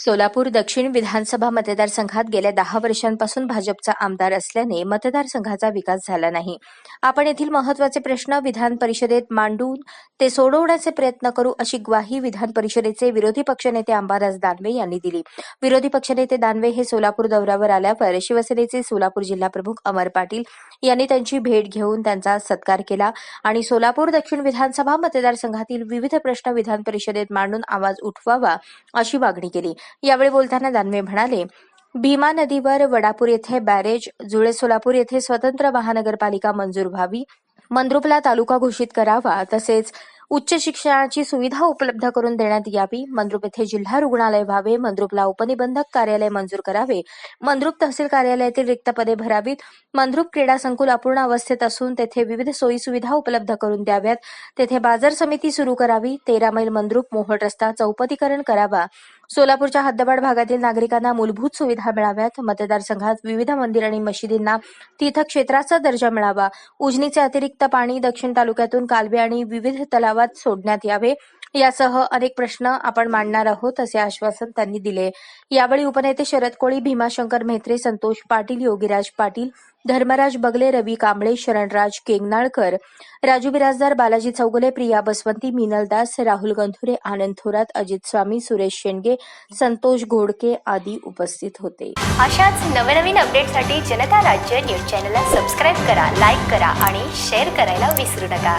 सोलापूर दक्षिण विधानसभा मतदारसंघात गेल्या दहा वर्षांपासून भाजपचा आमदार असल्याने मतदारसंघाचा विकास झाला नाही. आपण येथील महत्त्वाचे प्रश्न विधान परिषदेत मांडून ते सोडवण्याचे प्रयत्न करू अशी ग्वाही विधान परिषदेचे विरोधी पक्षनेते अंबादास दानवे यांनी दिली. विरोधी पक्षनेते दानवे हे सोलापूर दौऱ्यावर आल्यावर शिवसेनेचे सोलापूर जिल्हा प्रमुख अमर पाटील यांनी त्यांची भेट घेऊन त्यांचा सत्कार केला आणि सोलापूर दक्षिण विधानसभा मतदारसंघातील विविध प्रश्न विधान परिषदेत मांडून आवाज उठवावा अशी मागणी केली. यावेळी बोलताना दानवे म्हणाले भीमा नदीवर वडापूर येथे बॅरेज जुळे सोलापूर येथे स्वतंत्र महानगरपालिका मंजूर व्हावी मंद्रुपला तालुका घोषित करावा तसेच उच्च शिक्षणाची सुविधा उपलब्ध करून देण्यात यावी मंद्रुप येथे जिल्हा रुग्णालय व्हावे मंद्रुपला उपनिबंधक कार्यालय मंजूर करावे मंद्रुप तहसील कार्यालयातील रिक्त पदे भरावीत मंद्रुप क्रीडा संकुल अपूर्ण अवस्थेत असून तेथे विविध सोयी सुविधा उपलब्ध करून द्याव्यात तेथे बाजार समिती सुरू करावी तेरा मैल मंद्रुप मोहोळ रस्ता चौपदीकरण करावा सोलापूरच्या हद्दबाड भागातील नागरिकांना मूलभूत सुविधा मिळाव्यात. मतदारसंघात विविध मंदिर आणि मशिदींना तीर्थक्षेत्राचा दर्जा मिळावा. उजनीचे अतिरिक्त पाणी दक्षिण तालुक्यातून कालवे आणि विविध तलावात सोडण्यात यावे. यासह अनेक प्रश्न आपण मांडणार आहोत असे आश्वासन त्यांनी दिले. यावेळी उपनेते शरद कोळी भीमाशंकर म्हेत्रे संतोष पाटील योगीराज पाटील धर्मराज बगले रवी कांबळे शरणराज केंगनाळकर राजू बिराजदार बालाजी चौगुले प्रिया बसवंती मिनल दास राहुल गंधुरे आनंद थोरात अजित स्वामी सुरेश शेंडगे संतोष घोडके आदी उपस्थित होते. अशाच नवनवीन अपडेटसाठी जनता राज्य न्यूज चॅनलला सबस्क्राईब करा लाईक करा आणि शेअर करायला विसरू नका.